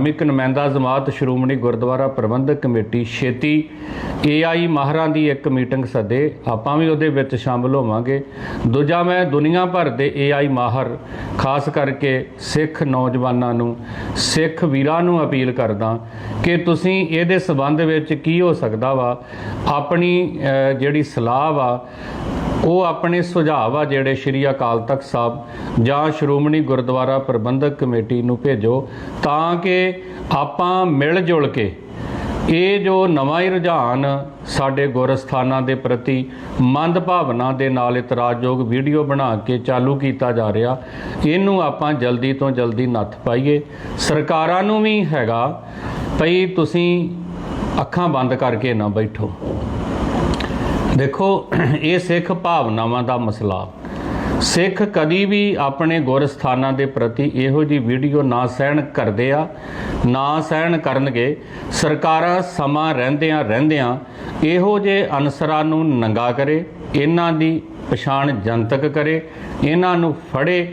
ਧਾਰਮਿਕ ਨੁਮਾਇੰਦਾ ਜਮਾਤ ਸ਼੍ਰੋਮਣੀ ਗੁਰਦੁਆਰਾ ਪ੍ਰਬੰਧਕ ਕਮੇਟੀ ਛੇਤੀ ਏਆਈ ਮਾਹਰਾਂ ਦੀ ਇੱਕ ਮੀਟਿੰਗ ਸੱਦੇ। ਆਪਾਂ ਵੀ ਉਹਦੇ ਵਿੱਚ ਸ਼ਾਮਲ ਹੋਵਾਂਗੇ। ਦੂਜਾ ਮੈਂ ਦੁਨੀਆ ਭਰ ਦੇ ਏਆਈ ਮਾਹਰ, ਖਾਸ ਕਰਕੇ ਸਿੱਖ ਨੌਜਵਾਨਾਂ ਨੂੰ, ਸਿੱਖ ਵੀਰਾਂ ਨੂੰ ਅਪੀਲ ਕਰਦਾ ਕਿ ਤੁਸੀਂ ਇਹਦੇ ਸਬੰਧ ਵਿੱਚ ਕੀ ਹੋ ਸਕਦਾ ਵਾ? ਆਪਣੀ ਜਿਹੜੀ ਸਲਾਹ ਵਾ ਉਹ ਆਪਣੇ ਸੁਝਾਅ ਆ ਜਿਹੜੇ ਸ਼੍ਰੀ ਅਕਾਲ ਤਖਤ ਸਾਹਿਬ ਜਾਂ ਸ਼੍ਰੋਮਣੀ ਗੁਰਦੁਆਰਾ ਪ੍ਰਬੰਧਕ ਕਮੇਟੀ ਨੂੰ ਭੇਜੋ ਤਾਂ ਕਿ ਆਪਾਂ ਮਿਲ ਜੁਲ ਕੇ ਇਹ ਜੋ ਨਵਾਂ ਹੀ ਰੁਝਾਨ ਸਾਡੇ ਗੁਰਸਥਾਨਾਂ ਦੇ ਪ੍ਰਤੀ ਮੰਦ ਭਾਵਨਾ ਦੇ ਨਾਲ ਇਤਰਾਜ਼ਯੋਗ ਵੀਡੀਓ ਬਣਾ ਕੇ ਚਾਲੂ ਕੀਤਾ ਜਾ ਰਿਹਾ, ਇਹਨੂੰ ਆਪਾਂ ਜਲਦੀ ਤੋਂ ਜਲਦੀ ਨੱਥ ਪਾਈਏ। ਸਰਕਾਰਾਂ ਨੂੰ ਵੀ ਹੈਗਾ, ਭਈ ਤੁਸੀਂ ਅੱਖਾਂ ਬੰਦ ਕਰਕੇ ਨਾ ਬੈਠੋ। ਦੇਖੋ, ਇਹ ਸਿੱਖ ਭਾਵਨਾਵਾਂ ਦਾ ਮਸਲਾ। ਸਿੱਖ ਕਦੀ ਵੀ ਆਪਣੇ ਗੁਰਸਥਾਨਾਂ ਦੇ ਪ੍ਰਤੀ ਇਹੋ ਜੀ ਵੀਡੀਓ ਨਾ ਸਹਿਣ ਕਰਦੇ ਆ, ਨਾ ਸਹਿਣ ਕਰਨਗੇ। ਸਰਕਾਰਾਂ ਸਮਾਂ ਰਹਿੰਦਿਆਂ ਰਹਿੰਦਿਆਂ ਇਹੋ ਜੇ ਅਨਸਰਾਂ ਨੂੰ ਨੰਗਾ ਕਰੇ, ਇਹਨਾਂ ਦੀ ਪਛਾਣ ਜਨਤਕ ਕਰੇ, ਇਹਨਾਂ ਨੂੰ ਫੜੇ